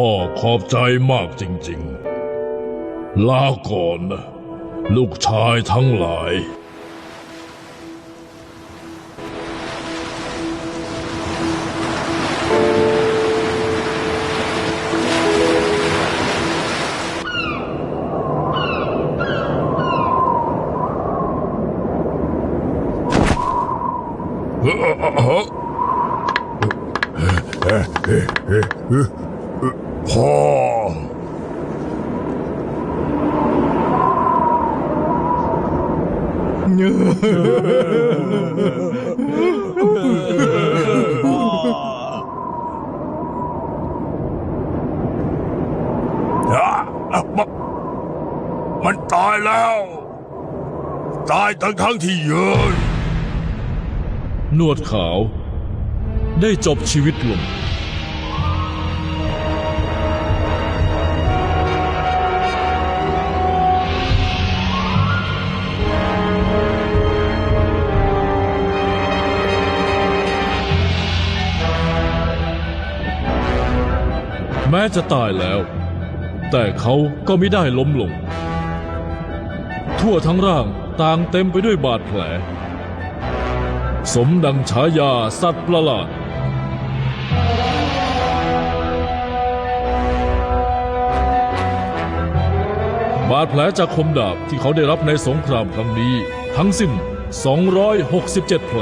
พ่อขอบใจมากจริงๆ ลาก่อนนะลูกชายทั้งหลาย พ่อ อะอะมะมันตายแล้ว ตายทั้งทั้งๆที่ยืน หนวดขาว ได้จบชีวิตลง แม้จะตายแล้ว แต่เขาก็ไม่ได้ล้มลง ทั่วทั้งร่างต่างเต็มไปด้วยบาดแผล สมดังฉายาสัตว์ประหลาดบาดแผลจากคมดาบที่เขาได้รับในสงครามครั้งนี้ ทั้งสิ้น 267 แผล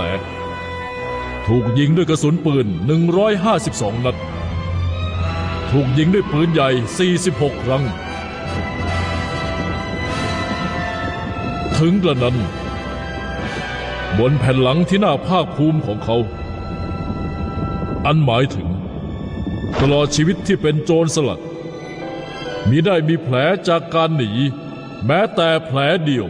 ถูกยิงด้วยกระสุนปืน 152 นัด ถูกยิงด้วยปืนใหญ่ 46 ครั้ง ถึงกระนั้น บนแผ่นหลังที่น่าภาคภูมิของเขา อันหมายถึง ตลอดชีวิตที่เป็นโจรสลัดมิได้มีแผลจากการหนี แม้แต่แผลเดียว